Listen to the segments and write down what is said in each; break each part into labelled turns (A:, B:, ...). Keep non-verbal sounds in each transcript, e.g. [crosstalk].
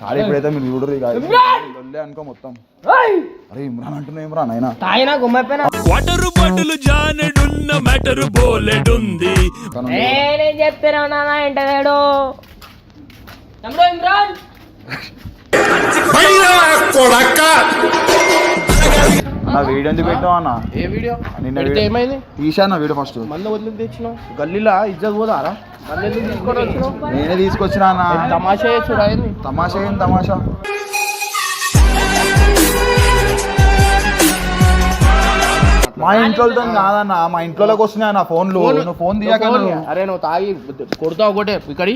A: ఖాళీ ఇప్పుడైతే మీరు చూడరు ఇక. లొల్లే అనుకో మొత్తం. అరే ఇమ్రాన్ అంటున్నా ఇమ్రాన్ అయినా.
B: తాగినా గుమ్మైపోయినా?
C: వాటరు బాటిల్ జానెడున్న మ్యాటర్ బోలెడుంది.
B: ఏ నేను చెప్తాను నాన్న ఏంటలేడు తమ్ముడు ఇమ్రాన్.
A: అన్న వీడియో ఎందుకు పెట్టావు అన్న?
D: ఏ వీడియో?
A: నిన్న
D: ఏమైంది?
A: తీశాను వీడియో ఫస్ట్
D: మంద వదిలి తెచ్చినావు. గల్లీలా? ఇజ్జత్ పోదారా? మళ్ళీ తీసుకొని వచ్చినావు?
A: నేనే తీసుకొచ్చినా అన్న.
D: తమాషా ఏంది
A: తమాషా ఏం తమాషా? మా ఇంట్లోతో కాదన్న. మా ఇంట్లోకి వస్తున్నాయి నా ఫోన్లు. నువ్వు ఫోన్ తీయక
D: అరే నువ్వు తాగి కొడతావు ఒకటే. ఇక్కడి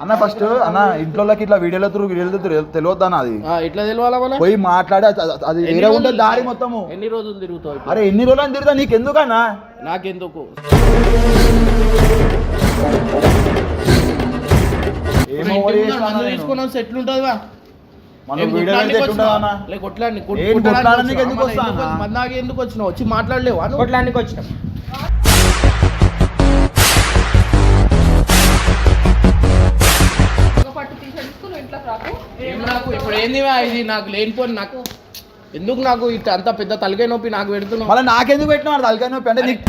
A: అన్న ఫస్ట్ అన్న ఇంట్లోకి ఇట్లా వీడియోలో త్రూ వీడియోలో తెలియద్దు అన్న అది?
D: ఆ, ఎట్లా తెలియాలా
A: పోయి మాట్లాడి అది- వేరే ఉంటుంది
D: రోజులు
A: దారి మొత్తము.
D: ఎన్ని రోజులు తిరుగుతావు?
A: అరే ఎన్ని రోజులు అని తిరుగుతా నీకు ఎందుకన్నా
D: నాకెందుకు?
A: ఏం
D: ఇప్పుడు
A: ఓవర్
D: ఇంటి ముందర
A: చేసినా
D: మందు
A: నేను?
D: తీసుకొని వస్తే ఎట్లుంటుందివా నాకు? ఇప్పుడు ఏందివా ఇది? నాకు లేనిపోని నాకు ఎందుకు నాకు ఇట్ట అంత పెద్ద తలకాయ నొప్పి నాకు పెడుతున్నావు?
A: మళ్ళీ నాకెందుకు పెట్టినావు? తలకాయ నొప్పి అంటే నీకు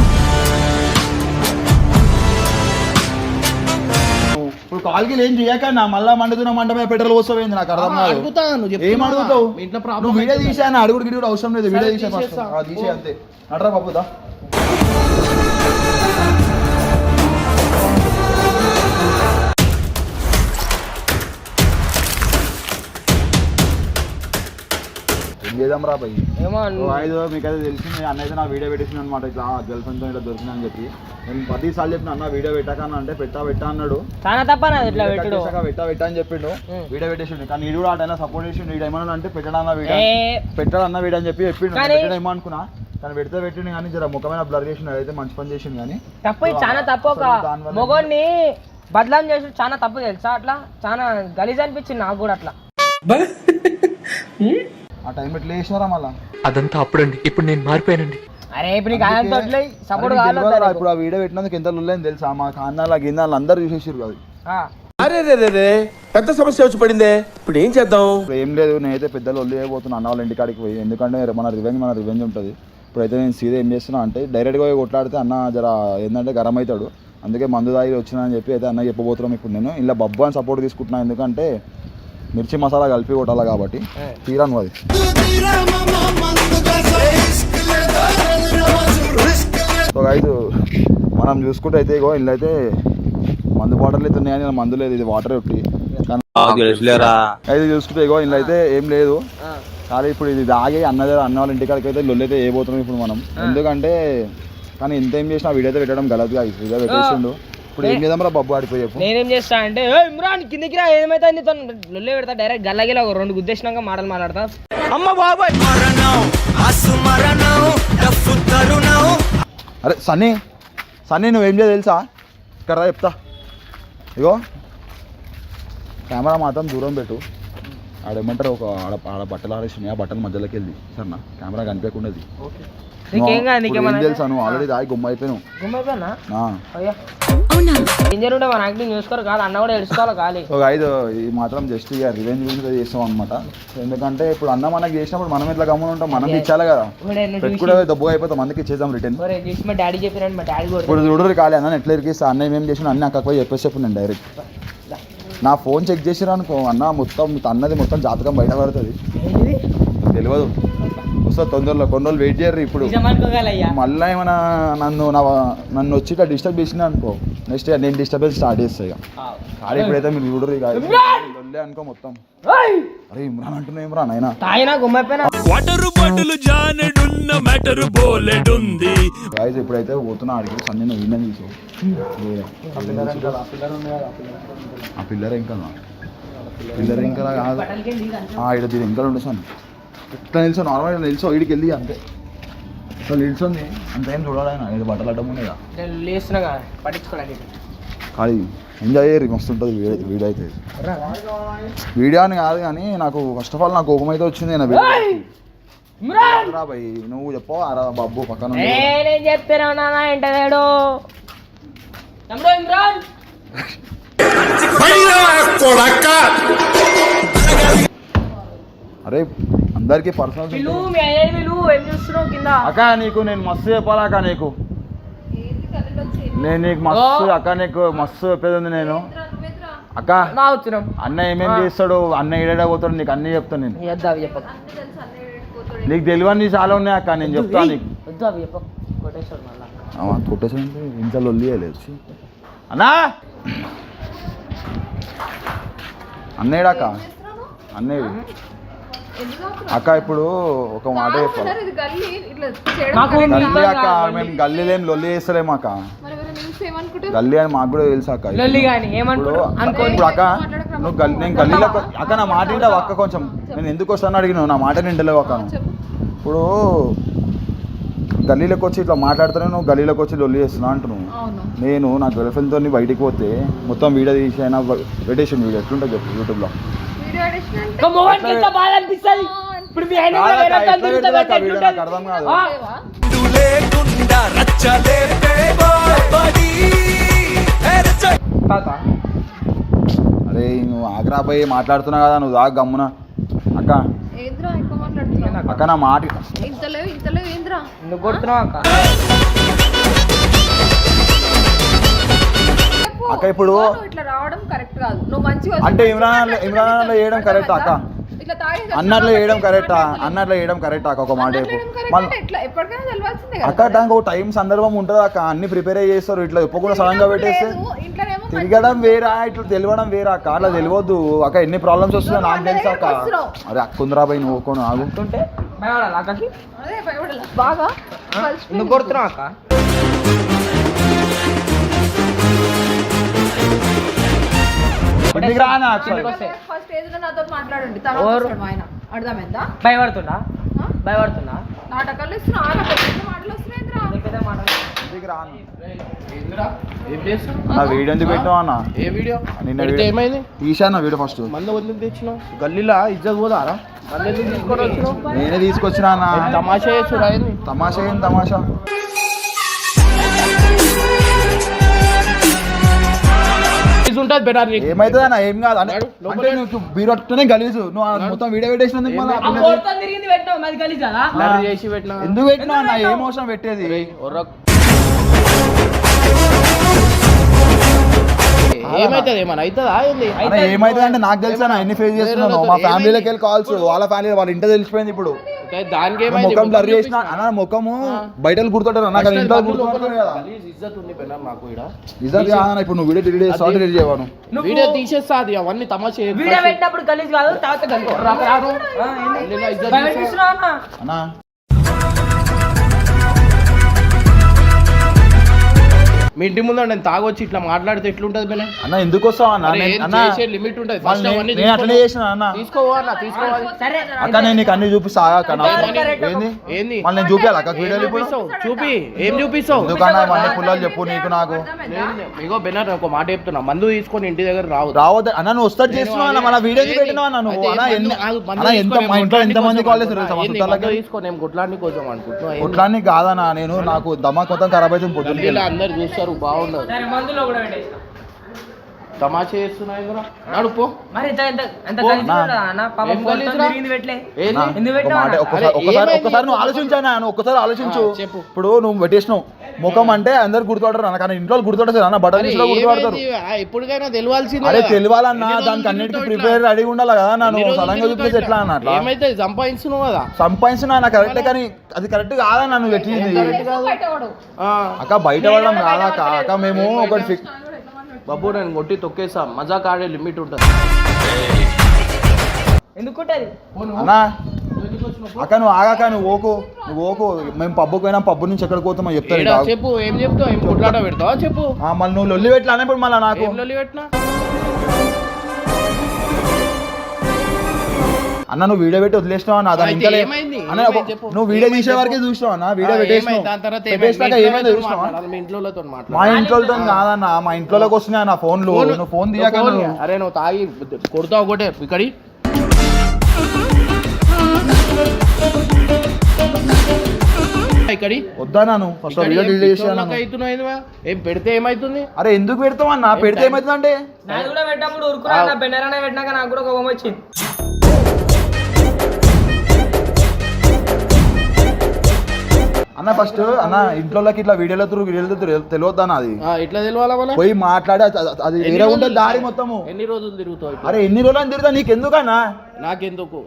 A: ఇప్పుడు కాల్కి ఏం చేయకన్నా మళ్ళా మండుతున్న మంట మీద పెట్రోల్ పోస్తావేంది? నాకు అర్థం
D: ఆ,
A: కాదు.
D: అడుగుతా నువ్వు
A: ఏం? అడుగుతావు?
D: ఇంట్లో ప్రాబ్లం
A: నువ్వు వీడియో తీసాను అడుగుడు గిడుగుడు అవసరం లేదు. వీడియో
D: సరే,
A: తీసే ఫస్ట్
D: తీసేస్తా.
A: తీసే అంతే. నడరా బాబుదా చేద్దాం రా భయ్
B: ఏమో
A: ఐదు మీకు అయితే తెలిసింది అన్న అయితే నా వీడియో పెట్టేసింది అనమాట ఇట్లా గర్ల్ ఫ్రెండ్తో ఇట్లా దొరికినా అని చెప్పి. నేను పది సార్లు చెప్పిన అన్న వీడియో పెట్టకన్నా అంటే పెట్టా పెట్టా అన్నాడు.
B: చాలా తప్ప ఇట్లా
A: వీడియో
B: పెట్టుడు.
A: పెట్టా పెట్టా అని చెప్పిండు. వీడియో పెట్టేసిండు. కానీ వీడు కూడా అటైనా సపోర్ట్ చేసిండు. వీడు ఏమన్నా అంటే పెట్టడన్నా వీడియో. పెట్టాడన్న వీడు అని చెప్పి చెప్పిండు. అనుకున్నా. కానీ పెడితే పెట్టిండు కానీ జర ముఖమైన బ్లర్ చేసిండు. అయితే మంచి పని చేసిండు కానీ.
B: తప్పు ఇది చాలా తప్పు ఒక బదలాం చేసి చాలా తప్పు తెలుసా అట్లా? చాలా గలీజ్ అనిపించింది నాకు కూడా అట్లా. [laughs]
A: ఆ టైం ఎట్లా చేసినారా మళ్ళా?
E: అదంతా అప్పుడండి. ఇప్పుడు నేను మారిపోయానండి.
B: అరే ఇప్పుడు నీకు ఆయన తోట్లే సపోర్ట్
A: అరే నీకు తెలియదురా,
B: కావాలి
A: ఇప్పుడు ఆ వీడియో పెట్టినందుకు ఎంత లుల్లైంది తెలుసా? మా కాన్నాల గిన్నాలు అందరూ చూసేసారు కదా
F: అరే రే రే రే పెద్ద సమస్య వచ్చి పడిందే. ఇప్పుడు ఏం చేద్దాం?
A: ఇప్పుడు ఏం లేదు నేనైతే పెద్దలు ఒళ్ళు అయిపోతున్నా అన్న వాళ్ళ ఇంటికాడికి పోయి. ఎందుకంటే మన రివెంజ్ మన రివెంజ్ ఉంటుంది. ఇప్పుడైతే నేను సీదా ఏం చేస్తున్నా అంటే డైరెక్ట్గా పోయి కొట్లాడితే అన్న జర ఏంటంటే గరం అవుతాడు అందుకే మందు తాగి వచ్చినా అని చెప్పి అయితే అన్న చెప్పబోతున్నాం. ఇప్పుడు నేను ఇలా బబ్బు అని సపోర్ట్ తీసుకుంటున్నా. ఎందుకంటే మిర్చి మసాలా కలిపి కొట్టాలి కాబట్టి తీరాను అది. సో ఐదు మనం చూసుకుంటే అయితే ఇగో ఇల్లు అయితే మందు బాటిల్ అయితే ఉన్నాయని మందు లేదు ఇది వాటర్ ఒకటి కానీ అయితే చూసుకుంటే ఇగో ఇల్లు అయితే ఏం లేదు. కానీ ఇప్పుడు ఇది తాగి అన్న దగ్గర అన్న వాళ్ళ ఇంటికాడికి అయితే లొల్లు అయితే వేయబోతున్నాం ఇప్పుడు మనం. ఎందుకంటే కానీ ఎంత ఏం చేసినా వీడియో అయితే పెట్టడం గలత్గా వీడియో పెట్టేసిండు. ఇప్పుడు ఏం చేద్దాం రా బబ్బు ఆడిపోయి చెప్పు.
B: నేనేం చేస్తా అంటే "ఏ ఇమ్రాన్ కిందికి రా ఏమైతే నీతో లొల్లే పెడతా డైరెక్ట్ గల్లగిలా ఒక రెండు గుద్దేసినాక మాటలు మాట్లాడతా.
A: అరే సన్నీ సన్నీ నువ్వేం చేయాలి తెలుసా? ఇక్కడ రా చెప్తా. ఇగో కెమెరా మాత్రం దూరం పెట్టు. ఆడ ఏమంటారు ఒక ఆడ ఆడ బట్టలు ఆడేసి ఆ బట్టల మధ్యలోకి వెళ్ళి. సరేనా? కెమెరా కనిపించకుండేది.
B: నీకేం కాదు నీకేమన్నా
A: తెలుసా? నువ్వు ఆల్రెడీ దాగి గుమ్మ అయిపోయినావు.
B: అయ్యా. ఉంటే మన యాక్టింగ్ చూసుకోరు కాదు అన్న కూడా ఎడుచుకోవాలి ఖాళీ.
A: ఒక ఐదు ఇది మాత్రం జస్ట్ ఇక రివెంజ్ గురించి చేస్తాం అనమాట ఎందుకంటే ఇప్పుడు అన్న మనకి చేసినప్పుడు మనం ఎట్లా గమ్మున ఉంటాం? మనం ఇచ్చాలి కదా. పెట్టుకుంటే దబ్బుగా అయిపోతాం. మందికి ఇచ్చేద్దాం రిటర్న్
B: ఒరే చూసి మా డాడీ చెప్పినట్టు మా డాడీ కూడా
A: ఇప్పుడు చూడరు కాలే అన్న ఎట్లా ఇరికిస్తా? అన్న ఏం చేసిన అన్న అక్క పోయి చెప్పేసి చెప్పు నేను డైరెక్ట్ నా ఫోన్ చెక్ చేసిరా అనుకో అన్న మొత్తం అన్నది మొత్తం జాతకం బయట పడుతుంది. తెలియదు వస్తా తొందరలో కొన్ని రోజులు వెయిట్ చేయరు ఇప్పుడు. మళ్ళీ ఏమైనా నన్ను నా నన్ను వచ్చి ఇట్లా డిస్టర్బ్ చేసినా అనుకో. నెక్స్ట్ నేను డిస్టర్బెన్స్ స్టార్ట్ చేస్తా ఇక. కానీ ఇప్పుడైతే మీరు చూడరు ఇక. లొల్లే అనుకో మొత్తం. అరే ఇమ్రాన్ అంటున్నా ఇమ్రాన్ అయినా
B: తాగినా గుమ్మైపోయినా
C: వాటరు బాటిల్ జానెడున్న మ్యాటర్ బోలెడుంది.
A: గాయస్ ఇప్పుడైతే పోతున్నా అడిగి సన్ని నువ్వు విన్నా చూసావు ఆ పిల్లర్ ఇంకా పిల్లర్ ఇంకా కాదు. ఆ, ఈడ దీని ఇంకా ఉండు సార్ ఇట్లా నిల్చో నార్మల్ నిల్చో ఈడికి వెళ్ళి అంతే. ఇట్లా నిల్చొని అంత ఏం చూడాలైనా ఇది బట్టలు అడ్డం ఉన్నాయిగా
B: నేను లేస్తున్నా కదా పట్టించుకోవడానికి
A: ఖాళీ. ఎంజాయ్ చేయరు మస్తు ఉంటుంది వీడియో వీడియో అయితే. వీడియో అని కాదు కానీ నాకు ఫస్ట్ ఆఫ్ ఆల్ నాకు కోపం అయితే వచ్చింది నా రా భయ్ నువ్వు చెప్పవా రా బాబు పక్కన
B: ఏ నేను చెప్తాను నాన్న తమ్ముడు ఇమ్రాన్!
A: అరే అందరికి పర్సనల్ అక్క నీకు నేను మస్తు చెప్పాలా అక్క నీకు? నేను నీకు మస్తు అక్క నీకు మస్తు చెప్పేది ఉంది నేను. అక్క అన్న ఏమేం చేస్తాడు? అన్న ఏడా పోతాడు నీకు అన్నీ చెప్తాను నేను. నీకు తెలియని చాలా ఉన్నాయి అక్క నేను చెప్తాను నీకు. కొట్టేసానంటే ఇంత లొల్లి లేదు అన్నా! అన్నేడాక అక్క ఇప్పుడు ఒక మాట చెప్పాలి
G: ఇది గల్లీ.
A: అక్క మేము గల్లీలేం లొల్లి చేస్తలేము అక్క? గల్లీ అని మాకు కూడా తెలుసు అక్క. ఇప్పుడు ఇప్పుడు అక్క నువ్వు గల్లీ నేను గల్లీలో అక్క నా మాట వింటావు అక్క కొంచెం? నేను ఎందుకు వస్తాను అడిగినావు? నా మాట నిండలేవు అక్క. ఇప్పుడు గల్లీలోకి వచ్చి ఇట్లా మాట్లాడుతూనే నువ్వు గల్లీలోకి వచ్చి లొల్లి చేస్తున్నా అంటున్నావు.
G: అవును.
A: నేను నా గర్ల్ ఫ్రెండ్తో బయటికి పోతే మొత్తం వీడియో తీసి అయినా పెట్టేసిండు వీడియో ఎట్లుంటుంది చెప్పు యూట్యూబ్లో
B: మొగానికి ఎంత బాధ అనిపిస్తుంది? ఇప్పుడు మీ ఆయన
A: అర్థం కాదు. అరే నువ్వు ఆగ్రా పోయి మాట్లాడుతున్నావు కదా నువ్వు దాకా గమ్మున. అక్క. అక్క నా మాట
G: ఇంతలేవు ఇంతలేవు ఏంద్రా?
B: ఎందుకు కొడుతున్నావు అక్క?
A: అక్క ఇప్పుడు-
G: ఇదిగో నువ్వు ఇట్లా రావడం కరెక్ట్ కాదు. నువ్వు మంచిగా వచ్చి
A: అంటే ఇమ్రాన్ ఇమ్రాన్? వేయడం కరెక్ట్ అక్క అన్నట్లు వేయడం కరెక్టా. అన్నట్లు వేయడం కరెక్ట్ అక్క ఒక మాట అక్క దానికి ఒక టైం సందర్భం ఉంటుంది అక్క? అన్ని ప్రిపేర్ చేస్తారు ఇట్లా చెప్పకుండా సడన్గా పెట్టేస్తే తిరగడం వేరా? ఇట్లా తెలియడం వేరా? అక్క అట్లా తెలియవద్దు అక్క ఎన్ని ప్రాబ్లమ్స్ వస్తున్నాయో నాకు తెలుసు అక్క. అరే అక్కుందిరా పోయి నువ్వు ఒక్కోను ఆగు.
B: ఉంటే భయపడాలి అక్కకి?
G: అదే భయపడాలి? బాగా.
B: ఎందుకు కొడుతున్నావు అక్క?
G: నాతో మాట్లాడండి తర్వాత? వస్తాడు ఆయన. అర్థమైందా? నాటకాలు ఇస్తున్నా మాటలు
A: నా వీడియో ఎందుకు పెట్టినావు అన్న?
D: ఏ వీడియో?
A: నిన్న
D: ఏమైంది?
A: వీడియో ఫస్ట్
D: వదిలి తెచ్చినావు? గల్లీలా? ఇజ్జత్ పోదారా? తీసుకొని వచ్చినావు?
A: నేనే తీసుకొచ్చినా
D: తమాషా
A: తమాషా ఏం తమాషా?
D: ఉంటుంది బెటర్
A: ఏమైతుంది అన్న? ఏం కాదు. అంటే నువ్వు బీరు పట్టుకునే గలీజు. నువ్వు మొత్తం వీడియో పెట్టేసినందుకు మళ్ళీ ఎందుకు పెట్టినా అన్న? ఏం అవసరం పెట్టేది?
D: ఏమైతుంది ఏమన్నా అవుతుందా ఏంది?
A: అన్న ఏమైతుంది అంటే నాకు తెలుసు అన్న ఎన్ని ఫేస్ చేస్తున్నాను. మా ఫ్యామిలీలోకి వెళ్ళి కాల్స్ వాళ్ళ ఫ్యామిలీ వాళ్ళ ఇంట్లో తెలిసిపోయింది ఇప్పుడు.
D: దానికి
A: నా
D: ఏమైంది?
A: ముఖం బ్లర్ చేసిన అన్న ముఖము బయట గుర్తుంటారు అన్న కానీ ఇంట్లో గుర్తుంటారు కదా.
D: గలీజ్ ఇజ్జత్ ఉంది మాకు
A: నిజం కాదన్న ఇప్పుడు నువ్వు వీడియో డిలీట్ చేస్తావు డిలీట్ చేయవాను
D: వీడియో తీసేస్తా అది అవన్నీ తమాషా.
B: వీడియో పెట్టినప్పుడు కలిసి కాదు తర్వాత కలిసి
D: మీ ఇంటి ముందు నేను తాగొచ్చి ఇట్లా మాట్లాడితే ఎట్లుంటది బెనే?
A: అన్న ఎందుకు వస్తావు అన్న నేను-
D: లిమిట్ ఉంటది? ఫస్ట్
A: నేను-
D: అవన్నీ
A: నేను అట్లనే
D: తీసుకో.
A: చేసిన అన్న.
D: తీసుకోవా అన్న తీసుకోవాలి.
B: సరే.
A: అక్క నేను నీకు అన్ని చూపిస్తా అక్క. ఏంది?
D: ఏంది?
A: మళ్ళీ నేను చూపించాలి అక్క
D: ఏం
A: వీడియోలు ఇప్పుడు?
D: చూపిస్తావు? చూపి. ఏం చూపిస్తావు?
A: ఎందుకన్నా ఇవన్నీ పుల్లలు చెప్పు నీకు నాకు?
D: ఇగో బెనర్ ఒక మాట చెప్తున్నా. మందు తీసుకొని ఇంటి దగ్గర రావద్దు.
A: రావద్దు. అన్న నువ్వు వస్తాడు చేస్తున్నావు అన్న మన వీడియో? పెట్టినావు అన్న నువ్వు. అన్న ఎంత మా ఇంట్లో ఎంత మంది
D: కోసం
A: కాల్ చేస్తారు
D: అనుకుంటున్నా. ఏంది?
A: చుట్టాలకి
D: మందు తీసుకొని ఏం కొట్లాడిని కోసం అనుకుంటున్నా?
A: కొట్లానికి కాదన్నా నేను నాకు దమాక్ మొత్తం ఖరాబ్ అయితే
D: అందరు చూస్తారు. బాగుండదు.
B: మందులో కూడా పెట్టేసిన
D: తమాషా చేస్తున్నాయి కూడా నడుపో
B: మరి ఎంత ఎంత ఎంత?
A: ఒక్కసారి నువ్వు ఆలోచించానా ఒక్కసారి ఆలోచించు.
D: చెప్పు.
A: ఇప్పుడు నువ్వు పెట్టేసినావు. ముఖం అంటే అందరు గుర్తుపడరు అన్న కానీ ఇంట్లో గుర్తుపడతారు అన్న
D: అరే,
A: తీసినా గుర్తుపడతారు.
D: ఎప్పటికైనా తెలియాల్సిందే
A: అరే
D: కదా.
A: తెలియాలన్నా దానికి అన్నిటికీ ప్రిపేర్
D: ఇట్లా?
A: రెడీ ఉండాలి కదా నన్ను.
D: సడన్గా
A: చూపిస్తే ఎట్లా
D: ఇట్లా?
A: అన్న అట్లా
D: ఏమైతే కదా?
A: సంపాదించిన నాకు కరెక్ట్ కానీ అది కరెక్ట్ కాదన్న నువ్వు పెట్టింది? అక్క బయట పడడం కాదా? అక్క అక్క మేము ఒకటి ఫిక్
D: బాబు నేను కొట్టి తొక్కేసా? మజాక్ ఆడే లిమిట్ ఉంటుంది.
B: ఎందుకు కొట్టేది
A: అన్నా అక్క నువ్వు ఆగాక నువ్వు ఓకు నువ్వు ఓకు. మేము పబ్బుకు పోయినా పబ్బు నుంచి ఎక్కడికి పోతామో చెప్తాను
D: చెప్పు ఏం చెప్తావు? ఏం కొట్లాట పెడతావా? చెప్పు.
A: మళ్ళీ నువ్వు లొల్లి పెట్టి అన్నప్పుడు మళ్ళీ నాకు.
D: ఏం లొల్లి పెట్టినా?
A: అన్న నువ్వు వీడియో పెట్టి వదిలేసినావు? అన్న దాని
D: అయితే ఏమైంది?
A: అన్న
D: ఏమైంది
A: ఒక-
D: చెప్పు.
A: నువ్వు వీడియో
D: ఏమైంది
A: తీసే వరకే. చూసినావు? అన్న వీడియో
D: ఆ,
A: పెట్టేసినావు.
D: ఏమైంది? దాని తర్వాత ఏమైంది?
A: పెట్టేసినాక
D: మీ
A: ఏమైందో
D: ఇంట్లోతో
A: చూసినావా?
D: మాట్లాడాలి, మీ ఇంట్లోతో
A: మా
D: మాట్లాడాలి
A: ఇంట్లోతో కాదన్న మా ఇంట్లోకి వస్తున్నాయి నా ఫోన్లు.
D: ఫోన్-
A: నువ్వు ఫోన్ తీయక
D: ఫోన్
A: నువ్వు-
D: అరే నువ్వు తాగి కొడతావు ఒకటే. ఇక్కడి ఇక్కడి?
A: వద్దా నాను? ఫస్ట్
D: ఇక్కడి
A: వీడియో
D: ఏం
A: డిలీట్
D: పిచ్చోళ్ళకి
A: చేసాను
D: అవుతున్నాయివా? ఏం పెడితే ఏమైతుంది?
A: అరే ఎందుకు పెడతావు అన్న? పెడితే ఏమవుతుంది అంటే
B: నాది కూడా పెట్టినప్పుడు ఉరుకురా నా బెన్నరానే పెట్టినాక నాకు కూడా కోపం వచ్చింది.
A: అన్న ఫస్ట్ అన్న ఇంట్లోకి ఇట్లా వీడియోలో త్రూ వీడియోలో తెలియద్దా అన్న అది?
D: ఆ, ఎట్లా తెలియాలా
A: పోయి మాట్లాడి అది- వేరే ఉంటే దారి మొత్తము.
D: ఎన్ని రోజులు తిరుగుతావు ఇట్లా?
A: అరే ఎన్ని రోజులు అని తిరుగుతా నీకు ఎందుకన్నా
D: నాకెందుకు?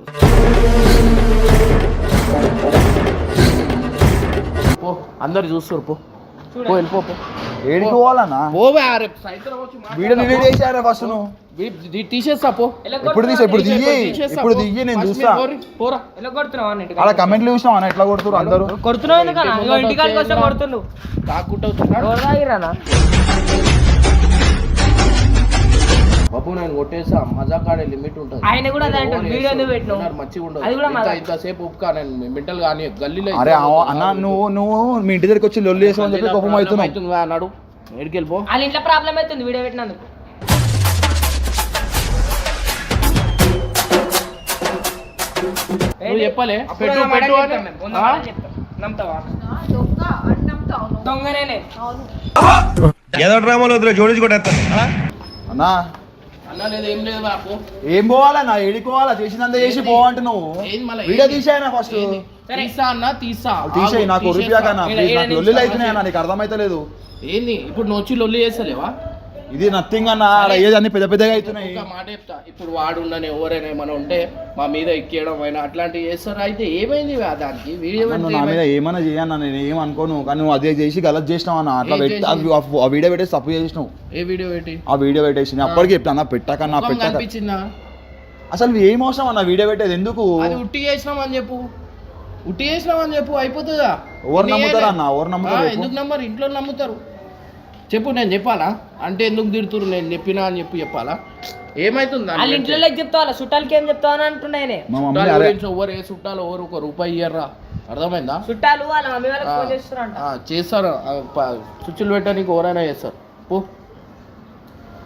D: పో అందరు చూస్తారు పో. పో వెళ్ళిపో పో.
A: ఏడికి పోవాలన్నా?
D: పోవే రేపు సాయంత్రం.
A: వీడియో డిలీట్ చేశారా ఫస్ట్ నువ్వు.
D: తీసేస్తా పో
A: ఇప్పుడు తీసా? ఇప్పుడు దిగి
D: తీసేస్తా
A: ఇప్పుడు
D: పో.
A: దిగి నేను
D: ఫస్ట్
A: చూస్తా.
D: మీరు పోరి, పోరా
B: ఎలా కొడుతున్నావు అన్నిటికీ
A: అలా కమెంట్లు చూసినావు అన్న ఎట్లా కొడుతున్నారు అందరూ?
B: కొడుతున్నావు ఎందుకన్నా ఇంటికాడికి వస్తే కొడుతుండు
D: బాబు నేను కొట్టేసా. మజాక్ ఆడే లిమిట్ ఉంటుంది.
B: ఆయన కూడా అదే అంటాడు, వీడియో ఎందుకు పెట్టినావు?
D: ఉన్నారు, మంచిగా ఉండదు.
B: అది కూడా
D: ఇంత- ఉప్పుకా నేను మెంటల్ కానీ గల్లీలో
A: అరే అన్న నువ్వు నువ్వు మీ ఇంటి దగ్గరికి వచ్చి లొల్లి చేసావు అని చెప్పి కోపం అవుతున్నావు.
D: అవుతుంది అన్నాడు ఎడికి వెళ్ళిపో
B: వాళ్ళ ఇంట్లో ప్రాబ్లం అవుతుంది వీడియో పెట్టినందుకు.
D: నువ్వు.
B: దొంగనేనే.
G: అవును.
C: ఏదో డ్రామాలో వదిలే జోడించుకుంటా
A: అన్నా.
D: అన్నా లేదు ఏం లేదు బాపు
A: ఏం పోవాలన్నా ఏడికోవాలా చేసినంత చేసి పోవంటున్నావు.
D: ఏంది మళ్ళా
A: వీడియో? తీసాయన ఫస్ట్?
D: తీసా అన్నా తీసా.
A: తీసేయి నాకు
B: ఈడ
A: నాకు
B: నుంచి
A: లొల్లిలు అవుతున్నాయి అన్న నీకు అర్థమైతలేదు.
D: ఏంది? ఇప్పుడు నువ్వు వచ్చి లొల్లి చేస్తలేవా?
A: ఇది నథింగ్ అన్న ఆడ ఏజ్ అన్ని పెద్ద పెద్దగా అవుతున్నాయి.
D: ఒక మాట చెప్తా. ఇప్పుడు వాడు ఉండని ఎవరైనా ఏమైనా ఉంటే మా మీద ఎక్కేయడం అయినా అట్లాంటివి చేస్తారు? అయితే ఏమైంది దానికి? వీడియో
A: నువ్వు నా మీద
D: ఏమైంది?
A: ఏమన్నా చేయన్నా నేను ఏం అనుకోను కానీ నువ్వు అదే చేసి గలత్ చేసినావు అన్న. అట్లా పెట్టి? ఆ- వీడియో పెట్టేసి తప్పు చేసినావు.
D: ఏ వీడియో పెట్టి?
A: ఆ వీడియో పెట్టేసి అప్పటికి చెప్తాను అన్న పెట్టకన్నా పెట్టక అసలు ఏం అవసరం అన్న వీడియో పెట్టేది? ఎందుకు?
D: అది ఉట్టి చేసినాం అని చెప్పు. ఉట్టి చేసినాం అని చెప్పు అయిపోతుందా?
A: ఎవరు నమ్ముతారు. అన్న? ఎవరు నమ్ముతారు?
D: ఎందుకు నమ్మరు? ఇంట్లో నమ్ముతారు. చెప్పు నేను చెప్పాలా? అంటే ఎందుకు తిడుతురు నేను చెప్పినా అని చెప్పి చెప్పాలా? ఏమైతుంది
B: వాళ్ళ? ఇంట్లో చుట్టాలకి ఏం చెప్తావా అని అంటున్నాయనే
A: మా మమ్మీ
D: చుట్టాల
A: అరే
D: గురించి ఎవరు ఏ చుట్టాలు ఎవరు ఒక రూపాయి ఇయ్యర్రా. అర్థమైందా?
B: చుట్టాలు వాళ్ళ మమ్మీ వాళ్ళకి
D: ఆ,
B: ఫోన్ చేస్తారంట
D: ఆ, చేస్తారు. ఆ, ప- స్విచ్లు పెట్టడానికి ఎవరైనా చేస్తారు. పో.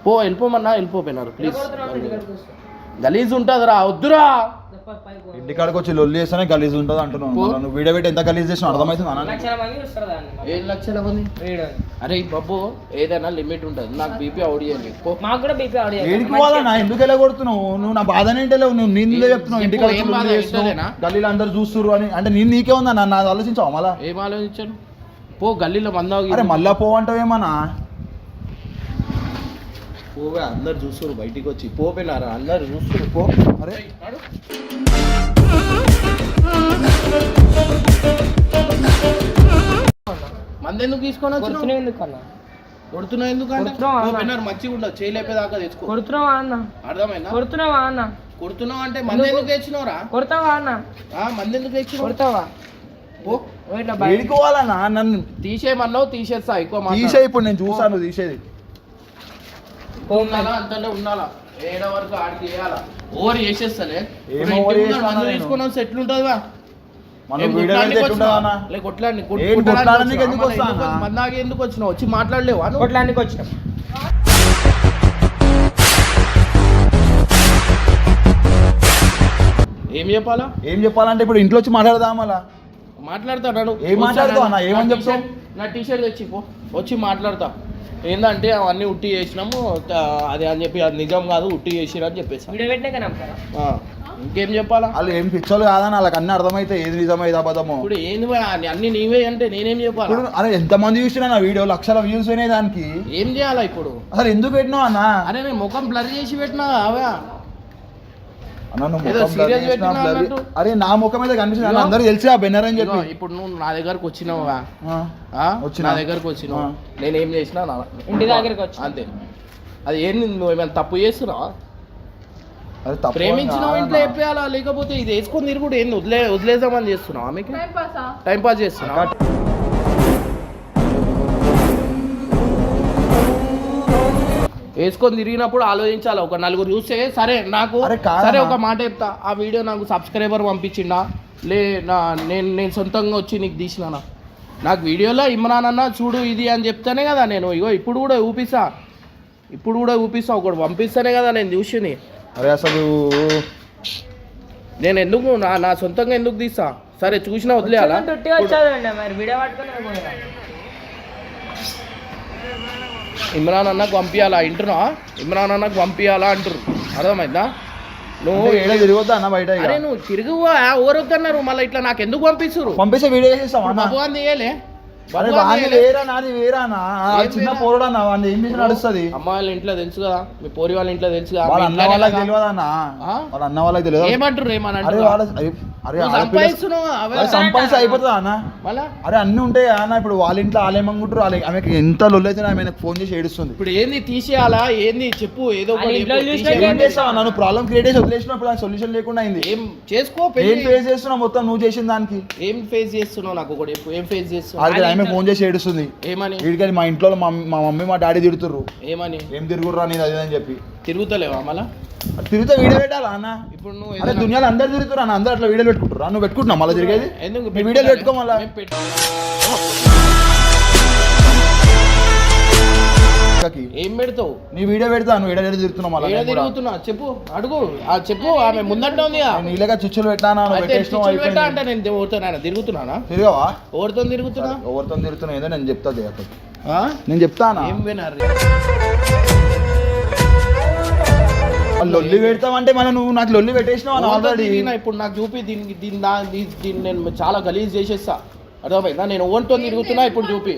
D: పో వెళ్ళిపోమన్నా వెళ్ళిపోపోయినారు ప్లీజ్ గలీజ్ ఉంటుందిరా వద్దురా.
A: ఇంటికాడికి వచ్చి లొల్లి చేస్తేనే గలీజ్ ఉంటుంది అంటున్నాను
D: పో.
A: నువ్వు వీడియో పెట్టి ఎంత గలీజ్ చేసినావు అర్థమవుతుంది అన్న
B: మంది
D: ఏడు లక్షల మంది? అరే బాబు ఏదైనా లిమిట్ ఉంటుంది. నాకు బీపీ అవుట్ చేయండి. పో.
B: మాకు కూడా బీపీ
A: ఏడికి పోవాలన్నా ఎందుకు ఎలా కొడుతున్నావు? నువ్వు నా బాధనే లేవు? నువ్వు నిందే చెప్తున్నావు ఇంటికాడ
D: బాధ?
A: గల్లీలో అందరు చూస్తున్నారు అని. అంటే నేను నీకే ఉందా నన్ను? అది ఆలోచించావు మళ్ళా?
D: ఏం ఆలోచించాను? పో గల్లీలో
A: అరే మళ్ళా పోవంటావేమన్నా పోవే అందరు చూస్తారు బయటికి వచ్చి
D: పోపోయినారా అందరు చూస్తారు పో.
A: అరే.
D: మంది ఎందుకు తీసుకొని
B: కొడుతున్నావు ఎందుకు అన్న
D: కొడుతున్నావు ఎందుకు
B: కొడుతున్నావా అన్న?
D: మంచిగా ఉండదు చేయలేపేదాకా తెచ్చుకో.
B: కొడుతున్నావా అన్న?
D: అర్థమైందా?
B: కొడుతున్నావా అన్న?
D: కొడుతున్నావు అంటే మంది ఎందుకు తెచ్చినావురా
B: కొడతావా అన్న?
D: ఆ, మంది ఎందుకు తెచ్చినావు
B: కొడతావా?
D: పో.
B: ఓ ఇట్లా బయట
A: ఏడికి పోవాలన్నా నన్ను
D: తీసేయమన్నావు తీసేస్తా ఎక్కువ
A: తీసే. ఇప్పుడు నేను చూసాను తీసేది.
D: ఉండాలా? ఉండాలా? ఏడ వరకు ఆడికి వేయాలా? ఓవర్ మందు కొట్లాడనీకి
A: ఎందుకు వస్తా అన్న?
D: మందాకి ఎందుకు వచ్చినావు? వచ్చి మాట్లాడలేవా?
B: కొట్లానికి
D: ఏం చెప్పాలా?
A: ఏం చెప్పాలంటే ఇప్పుడు ఇంట్లో వచ్చి మాట్లాడదాం మళ్ళా.
D: మాట్లాడతాడు
A: ఏం మాట్లాడతావు అన్న? ఏమని చెప్తావు?
D: నా టీషర్ట్ తెచ్చి పో. వచ్చి మాట్లాడతా. ఏంటంటే అవన్నీ ఉట్టి చేసినాము అది అని చెప్పి అది నిజం కాదు ఉట్టి చేసిరు అని చెప్పేసి. ఇంకేం చెప్పాలా?
A: వాళ్ళు ఏం పిచ్చోళ్ళు కాదని వాళ్ళకి అన్ని అర్థమైతే ఏది నిజమైతే అబద్ధమో.
D: ఇప్పుడు ఏంది అన్ని- నీవే అంటే నేనేం చెప్పాలా?
A: ఇప్పుడు అరే ఎంత మంది చూసినా నా వీడియో లక్షల వ్యూస్ అయినాయి దానికి.
D: ఏం చేయాలా ఇప్పుడు?
A: అసలు ఎందుకు పెట్టినావు అన్న?
D: అరే నేను ముఖం బ్లర్ చేసి పెట్టినా అవే.
A: అరే నా ముఖం మీద కనిపిస్తుంది. అందరూ తెలిసి ఆ బెన్నర్ అని చెప్పి.
D: ఇప్పుడు నువ్వు నా దగ్గరకు వచ్చినావా
A: ఆ,
D: ఆ?
A: వచ్చినా.
D: నా దగ్గరకు వచ్చినావు. నేను ఏం చేసినా నా-
B: ఇంటి దగ్గరికి వచ్చి
D: అంతే. అది ఏంది నువ్వు ఏమైనా తప్పు చేస్తున్నావా
A: అది తప్పు అని
D: ప్రేమించినావు
A: కాదన్న.
D: ఇంట్లో చెప్పేయాలా? లేకపోతే ఇది వేసుకొని తిరుగుడు ఏంది వదిలే వదిలేద్దామని చేస్తున్నావా మీకు
G: టైం పాసా
D: టైం పాస్ చేస్తున్నావా? వేసుకొని తిరిగినప్పుడు ఆలోచించాలి. ఒక నలుగురు చూస్తే సరే నాకు. సరే ఒక మాట చెప్తా. ఆ వీడియో నాకు సబ్స్క్రైబర్ పంపించిండా? లే నా నేను నేను సొంతంగా వచ్చి నీకు తీసినానా? నాకు వీడియోలో ఇమ్రాన్ అన్న చూడు ఇది అని చెప్తానే కదా నేను. ఇగో ఇప్పుడు కూడా ఊపిస్తా. ఇప్పుడు కూడా ఊపిస్తా. ఒకటి పంపిస్తానే కదా నేను చూసిని
A: అరే అసలు
D: నేను ఎందుకు నా నా సొంతంగా ఎందుకు తీస్తా? సరే చూసినా వదిలేయాలా
B: తుట్టి వచ్చాదండి మరి వీడియో పట్టుకొని పోయినా
D: ఇమ్రాన్ అన్నకు పంపించాలా వింటున్నా ఇమ్రాన్ అన్నకు పంపించాలా అంటారు అర్థమైందా? నువ్వు
A: ఏడ తిరగొద్దా అన్న బయట.
D: అరే నువ్వు తిరుగు ఎవరొద్దన్నారు? మళ్ళీ ఇట్లా నాకు ఎందుకు పంపిస్తురు
A: పంపిస్తే వీడియో అన్న?
D: భగవాన్ తీయలే
A: చిన్న వాడిని ఏం నడుస్తుంది?
D: అమ్మాయిల ఇంట్లో తెలుసు కదా మీ పోరి వాళ్ళ ఇంట్లో తెలుసు కదా
A: వాళ్ళ
D: మీ
A: అన్న వాళ్ళకి. తెలియదు అన్న? వాళ్ళ అన్న వాళ్ళకి తెలియదు?
D: ఏమంటారు ఏమని
A: అరే సంపాదిస్తే అయిపోతుందా అన్న?
D: మళ్ళా?
A: అరే అన్ని ఉంటాయి అన్న? ఇప్పుడు వాళ్ళ ఇంట్లో వాళ్ళేమంటుంటారు వాళ్ళ ఆమెకి ఎంత లొల్లైతే ఆమె ఫోన్ చేసి ఏడుస్తుంది.
D: ఇప్పుడు ఏంది తీసేయాలా? ఏంది చెప్పు ఏదో
A: నన్ను ప్రాబ్లం క్రియేట్ చేసి వదిలేసినప్పుడు సొల్యూషన్ లేకుండా అయింది.
D: ఏం చేసుకో
A: ఏం ఫేస్ చేస్తున్నావు మొత్తం నువ్వు చేసిన దానికి?
D: ఏం ఫేస్ చేస్తున్నావు నాకు ఒకటి ఏం ఫేస్ చేస్తున్నావు?
A: ఆమె ఫోన్ చేసి ఏడుస్తుంది.
D: ఏమని?
A: వీడికి మా ఇంట్లో మా మా మమ్మీ మా డాడీ తిడుతుర్రు.
D: ఏమని?
A: ఏం తిరుగుర్రా నీది అది అని చెప్పి.
D: తిరుగుతలేవా మళ్ళా?
A: తిరిగితే వీడియో పెట్టాలా అన్న?
D: ఇప్పుడు నువ్వు
A: అరే
D: ఏదైనా-
A: దునియాలో అందరు తిరుగుతున్నారు అన్న అందరు అట్లా వీడియోలు పెట్టుకుంటారు నువ్వు పెట్టుకుంటున్నావు మళ్ళీ తిరిగేది?
D: ఎందుకు
A: వీడియోలు పెట్టుకో మళ్ళీ.
D: ఏం పెడతావు?
A: నీ వీడియో పెడతా నువ్వు వీడియో తిరుగుతున్నావు మళ్ళీ.
D: తిరుగుతున్నా? చెప్పు అడుగు. ఆ చెప్పు ఆమె ముందంట ఉంది.
A: నీళ్ళగా చిచ్చులు పెట్టానా
D: పెట్టా. అంటే నేను ఓడుతున్నానా తిరుగుతున్నానా
A: తిరగవా?
D: ఎవరితో తిరుగుతున్నా?
A: ఎవరితో తిరుగుతున్నావు ఏదో నేను చెప్తా? నేను చెప్తానా?
D: ఏం వినారు?
A: లొల్లి పెడతామంటే మళ్ళీ నువ్వు నాకు లొల్లి పెట్టేసినావు ఆల్రెడీ
D: ఇప్పుడు నాకు చూపి దీనికి దీని దా- దీ- దీన్ని నేను చాలా గలీజ్ చేసేస్తా. అర్థమైందా? నేను ఓన్తో తిరుగుతున్నా ఇప్పుడు చూపి.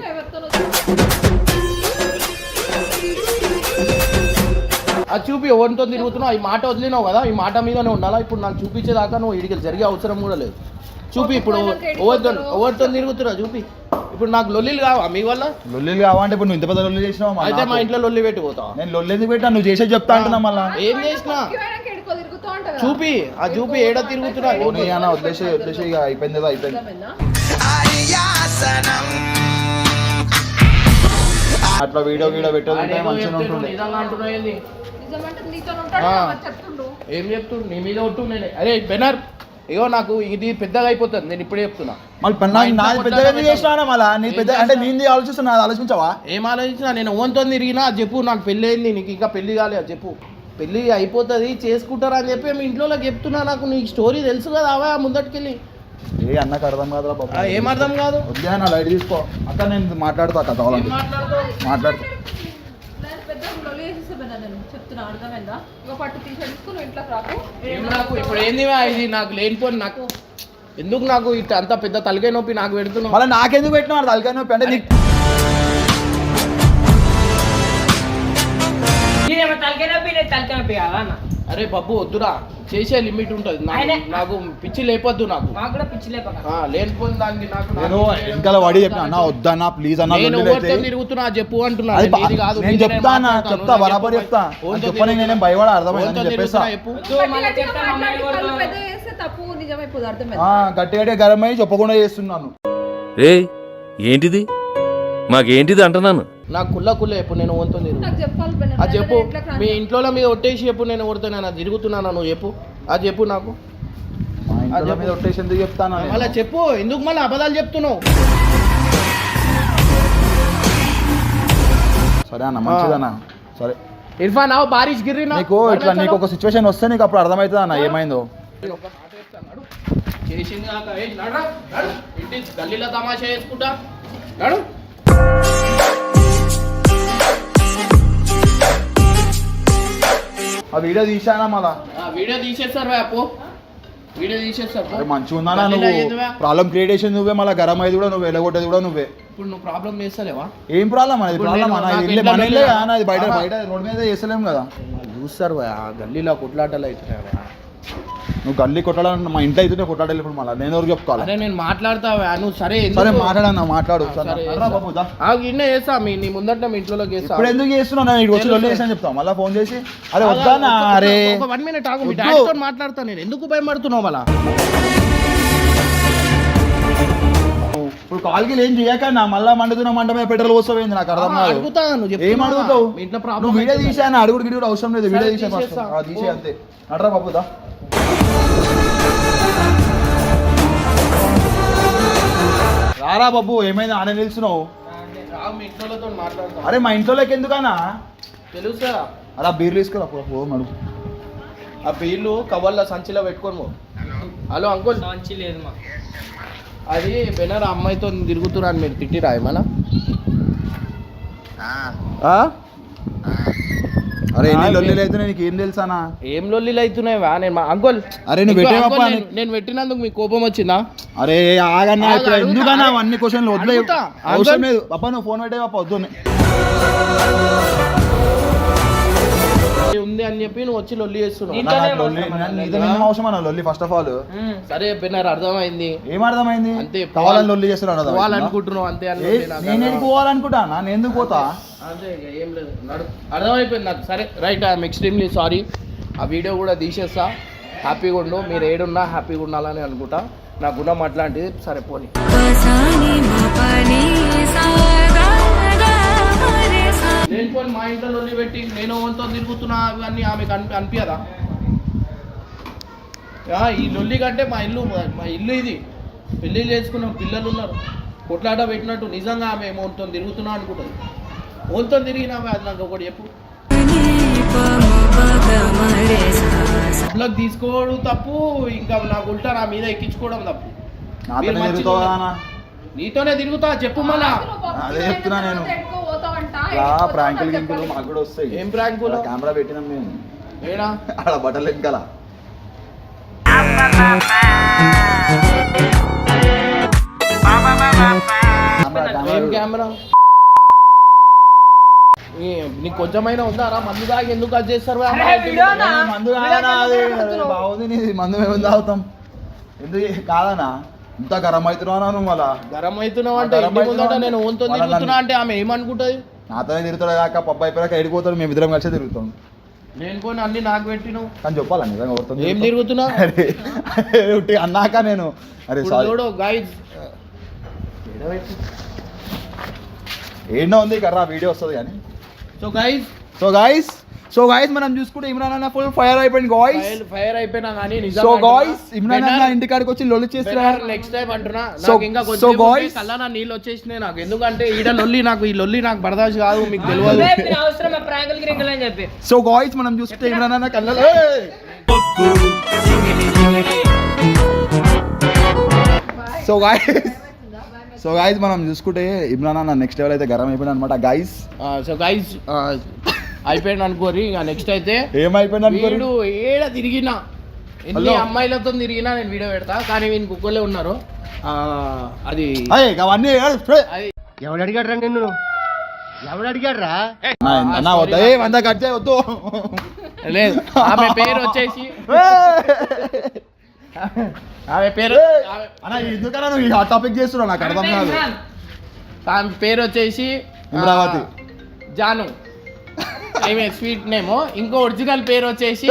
D: అది చూపి ఎవరితో తిరుగుతున్నావు? ఈ మాట వదిలినావు కదా ఈ మాట మీదనే ఉండాలా? ఇప్పుడు నాకు చూపించేదాకా నువ్వు ఇడికి జరిగే అవసరం కూడా లేదు. చూపి ఇప్పుడు ఎవరితో ఎవరితో తిరుగుతున్నా చూపి. ఇప్పుడు నాకు లొల్లిలు కావా? మీ వల్ల?
A: లొల్లిలు కావాలంటే ఇప్పుడు నువ్వు ఇంత పెద్ద లొల్లి చేసినావు
D: అయితే మా. ఇంట్లో లొల్లి పెట్టిపోతావా
A: నేను లొల్లి ఎందుకు పెట్టా నువ్వు చేసేది చెప్తా అంటున్నా మళ్ళా.
D: ఏం చేసినా. చూపి. ఆ చూపి ఏడ తిరుగుతున్నా?
A: అన్న వదిలేసి వదిలేసి ఇక అయిపోయింది కదా అయిపోయింది? అట్లా వీడియో వీడియో
D: ఆడేదో
A: మంచిగా
D: చెప్తే ఏం చెప్తుండు? నీ మీద ఒట్టు నేను. అరే బెనర్ ఇగో నాకు ఇది పెద్దగా అయిపోతుంది. నేను ఇప్పుడే చెప్తున్నా.
A: మళ్ళీ నాకు- నాది పెద్దగా. చేసినా మళ్ళా? నీ
D: ఏం
A: పెద్ద అంటే? నీంది ఆలోచిస్తున్నా ఆలోచించావా?
D: ఏం ఆలోచించినా? నేను ఓన్తో తిరిగినా అది చెప్పు నాకు పెళ్ళి అయింది నీకు ఇంకా పెళ్ళి కాలేదు అది చెప్పు. పెళ్ళి అయిపోతుంది చేసుకుంటారా అని చెప్పి మీ ఇంట్లో చెప్తున్నా నాకు. నీ స్టోరీ తెలుసు కదా అవా ముందటికెళ్ళి.
A: ఏ అన్నకు అర్థం కాదురా బాబు.
D: ఆ, ఏం అర్థం కాదు?
A: వద్దా నా లైట్ తీసుకో. అక్క నేను మాట్లాడుతా అక్క మాట్లాడుతా
G: నేను పెద్ద లొల్లి చేసేసా పెద్ద నేను చెప్తున్నా అర్థమైందా? ఇక పట్టు నువ్వు ఇంట్లోకి రాకు.
D: ఏం నాకు ఇప్పుడు ఏంది ఇది? నాకు లేనిపోని నాకు ఎందుకు నాకు ఇట్లా అంత పెద్ద తలకాయ నొప్పి నాకు పెడుతున్నావు?
A: మళ్ళీ నాకెందుకు పెట్టినా తలకాయ నొప్పి? అంటే నీకు
B: తలకాయ నొప్పి నేను తలకాయ నొప్పి కాదా అన్న
D: అరే బాబు వద్దురా. చేసే లిమిట్ ఉంటుంది. నాకు పిచ్చి లేపొద్దు నాకు.
B: మాకు కూడా పిచ్చి లేపక.
D: ఆ, లేనిపోయిన దానికి నాకు
A: నేను వెనకాల వడి చెప్పిన అన్న వద్దన్నా ప్లీజ్ అన్న
D: నేను ఎవరితో తిరుగుతున్నా చెప్పు అంటున్నా.
A: అది
D: కాదు
A: నేను చెప్తా అన్న. చెప్తా బరాబర్. చెప్తా. చెప్పని. నేనేం భయపడ అర్థమైంది?
D: ఓన్తో
A: అని చెప్పేస్తా.
D: తిరుగుతున్నా చెప్పు.
B: వద్దు, మళ్ళీ
G: గట్టిగా
A: గరం అయ్యి చెప్పకుండా చేస్తున్నాను.
H: రే ఏంటిది? మాకేంటిది అంటున్నాను?
D: నాకు కుల్ల కుల్ల చెప్పు నేను ఓన్తో తిరుగు. అది చెప్పు
G: నేను.
D: మీ ఇంట్లో మీద ఒట్టేసి చెప్పు నేను కొడుతున్నా తిరుగుతున్నాను నువ్వు చెప్పు అది చెప్పు నాకు.
A: మీద ఒట్టేసి ఎందుకు చెప్తాను నేను?
D: మళ్ళీ చెప్పు ఎందుకు మళ్ళీ అబద్ధాలు చెప్తున్నావు
A: సరే అన్న మంచిదన్న సరే
D: ఇర్ఫాన్ ఆవు బారిష్ గిర్రి
A: నీకు ఇట్లా నీకు ఒక సిచ్యువేషన్ వస్తే నీకు అప్పుడు అర్థమవుతుంది అన్న ఏమైందో
D: నేను. చేసింది కాక ఏయ్, నడురా, నడు. ఇంటి గల్లీలో తమాషా చేసుకుంటా
A: ఆ వీడియో తీసానా మళ్ళా?
D: ఆ వీడియో తీసేస్తారు అప్పు. వీడియో తీసేస్తారు పో.
A: మంచిగా ఉందానా
D: గల్లీలో
A: నువ్వు? ప్రాబ్లం క్రియేట్ చేసింది నువ్వే మళ్ళీ గరం అయ్యేది కూడా నువ్వు వెళ్ళగొట్టేది కూడా నువ్వే.
D: ఇప్పుడు నువ్వు ప్రాబ్లం చేస్తలేవా?
A: ఏం ప్రాబ్లం అనేది ప్రాబ్లం ఇల్లే మన ఇల్లే బయట. బయట రోడ్ మీద చేస్తలేం కదా?
D: చూస్తారు గల్లీలో కొట్లాటలు అవుతున్నాయి.
A: నువ్వు గల్లీ కొట్టాలని మా ఇంట్లో అయితే కొట్టాడాలి ఇప్పుడు మళ్ళీ. నేను ఎవరికి చెప్పుకోవాలి?
D: అరే నేను మాట్లాడతా భయ, నువ్వు సరే?
A: సరే మాట్లాడన్నా మాట్లాడు.
D: గిన్నె చేస్తా మీ నీ ముందట మీ ఇంట్లో చేస్తా.
A: ఇప్పుడు ఎందుకు చేస్తున్నావు? నేను ఇటు వచ్చి. లొల్లి చేసాను చెప్తావు? మళ్ళీ ఫోన్ చేసి అరే వద్దానా అరే.
D: వన్ మినిట్ ఆగు మీ. డాడీతో మాట్లాడతా నేను. ఎందుకు భయపడుతున్నావు మళ్ళా?
A: ఇప్పుడు కాల్కి ఏం చేయక నా మళ్ళా మండుతున్న మంట మీద పెట్రోల్ పోస్తావేంది? నాకు అర్థం కాదు. ఏం? అడుగుతావు?
D: మీ ఇంట్లో ప్రాబ్లం
A: నువ్వు వీడియో తీసాను అడుగుడు గిడుగుడు అవసరం లేదు వీడియో తీసే. తీసే. అంతే. నడరా బాబు రారా బాబు ఏమైంది?
D: ఇంట్లోతో మాట్లాడతా
A: అరే మా ఇంట్లోకి ఎందుకన్నా?
D: తెలుసు?
A: అలా బీర్లు తీసుకురా పో,
D: ఆ బీర్లు కవర్ల సంచిలో పెట్టుకొని పో. Hello uncle.
B: మంచి లేదు మా
D: అది బెనర్ అమ్మాయితో తిరుగుతున్నారు మీరు తిట్టిరా ఏమన్నా?
A: అరే ఎన్ని లొల్లీలు అయితే నీకు? ఏం తెలుసానా
D: ఏం లొల్లిలు అవుతున్నాయి వా? నేను మా అంకుల్.
A: అరే నువ్వు
D: అంకుల్, నేను- పెట్టినందుకు మీకు కోపం వచ్చిందా?
A: అరే ఆగన్నా
D: ఆగు,
A: ఇప్పుడు. ఎందుకన్నా అవన్నీ క్వశ్చన్లు
D: అడుగుతా.
A: అవసరం. లేదు. అప్ప నువ్వు ఫోన్ పెట్టేవప్ప వద్దు.
D: ఉంది అని చెప్పి నువ్వు వచ్చి లొల్లి చేస్తున్నావు.
A: నాకు అవసరం అన్న లొల్లి ఫస్ట్ ఆఫ్ ఆల్
D: సరే బెనర్ అర్థమైంది.
A: ఏం అర్థమైంది?
D: అంతే
A: కావాలని లొల్లి చేస్తున్నాడు
D: పోవాలనుకుంటున్నావు అంతే అని నాకు
A: నేను ఎందుకు పోవాలనుకుంటా? నేను ఎందుకు పోతా?
D: అంతే ఏం లేదు. అర్థమైపోయింది నాకు. సరే రైట్ ఐఎమ్ ఎక్స్ట్రీమ్లీ సారీ ఆ వీడియో కూడా తీసేస్తా. హ్యాపీగా ఉండు. మీరు ఏడున్నా హ్యాపీగా ఉండాలని అనుకుంటా. నా గుణం అట్లాంటిది. సరే పోనీ. నేను పోనీ మా ఇంట్లో లొల్లి పెట్టి నేను వంతో తిరుగుతున్నా ఇవన్నీ ఆమెకు అనిపి అనిపించదా ఈ లొల్లి కంటే మా ఇల్లు మా ఇల్లు ఇది. పెళ్ళి చేసుకున్నాం పిల్లలు ఉన్నారు. కొట్లాట పెట్టినట్టు నిజంగా ఆమె ఓన్తో తిరుగుతున్నా అనుకుంటుంది. ఓన్తో తిరిగినా అది నాకు ఒకటి చెప్పు. డబ్బులకు తీసుకోవడం తప్పు ఇంకా నాకు ఉల్టా నా మీద ఎక్కించుకోవడం తప్పు?
A: నీతోనే
D: తిరుగుతా చెప్పు మళ్ళా.
A: అదే చెప్తున్నా నేను. ఇలా ప్రాంకులు గింకులు మాకు కూడా వస్తాయి.
D: ఏం ప్రాంకులు?
A: కెమెరా పెట్టినాం మేము.
D: ఏడా
A: ఆడ బట్టలు వెనకాల కెమెరా,
D: నీకు కొంచెమైనా ఉందా? రా మందు దాగి ఎందుకు అది చేస్తారు?
A: మందు బాగుంది నీది మందు మేము తాగుతాం? ఎందుకు కాదనా ఇంత గరం అవుతున్నావు నువ్వు మళ్ళా.
D: గరం అవుతున్నావు అంటే నేను ఓన్తో తిరుగుతున్నా అంటే ఆమె ఏమనుకుంటుంది?
A: నాతోనే తిరుగుతాడు కాక పప్పు అయిపోయాక ఎడిపోతాడు మేము ఇద్దరం కలిసి తిరుగుతాం.
D: నేను పోనీ అన్ని నాకు పెట్టినావు.
A: కానీ చెప్పాలా నిజంగా ఎవరితో
D: ఏం
A: తిరుగుతాం?
D: తిరుగుతున్నా? [laughs]
A: అరే ఉట్టి అన్నాక నేను అరే సారీ
D: చూడు గైడ్స్
A: ఏంటో ఉంది కర్రా వీడియో వస్తుంది కానీ.
D: So guys
A: so guys so guys మనం చూసుకుంటే ఇమ్రాన్ అన్న ఫుల్ ఫైర్ అయిపోయింది గాయస్
D: ఫైర్ ఫైర్ అయిపోయినా కానీ
A: సో గాయస్ ఇమ్రాన్ అన్న ఇంటికాడికి వచ్చి లొల్లి చేస్తున్నారు
D: నెక్స్ట్ టైం అంటున్నా.
A: So-
D: నాకు ఇంకా కొంచెం
A: guys-
D: కల్లా నా నీళ్ళు వచ్చేసినాయి నాకు. ఎందుకంటే ఈడ లొల్లి నాకు ఈ లొల్లి నాకు బర్దాష్ కాదు మీకు తెలియదు
B: అవసరం ప్రాంకులు గిరింకులు అని చెప్పి?
A: సో గాయస్ మనం చూసుకుంటే ఇమ్రాన్ అన్న కళ్ళలో సో గాయస్ సో గాయస్ మనం చూసుకుంటే ఇమ్రాన్ అన్న నెక్స్ట్ లెవెల్ అయితే గరం అయిపోయింది అనమాట గాయస్
D: సో గైస్ అయిపోయింది అనుకోరి ఇక నెక్స్ట్ అయితే
A: ఏమైపోయింది అనుకోరు?
D: వీడు ఏడ తిరిగినా? ఎన్ని. అమ్మాయిలతో తిరిగినా నేను వీడియో పెడతా కానీ వీని కుక్కలే ఉన్నారు. ఆ, అది
A: అయ్యే అవన్నీ ఏ, ఏ.
D: అది
F: ఎవడు అడిగాడు నిన్ను? ఎవడు అడిగాడు రా
A: అన్న, అన్న వద్దా ఏ వంద కట్ చేయ వద్దు.
D: లేదు ఆమె [laughs] పేరు వచ్చేసి ఆమె పేరు ఆమె-
A: అన్న ఎందుకన్నా నువ్వు ఈ టాపిక్ చేస్తున్నావు? నాకు అర్థం కాదు.
D: ఆమె పేరు వచ్చేసి Janu. I mean sweet name. ఇంకో ఒరిజినల్ పేరు వచ్చేసి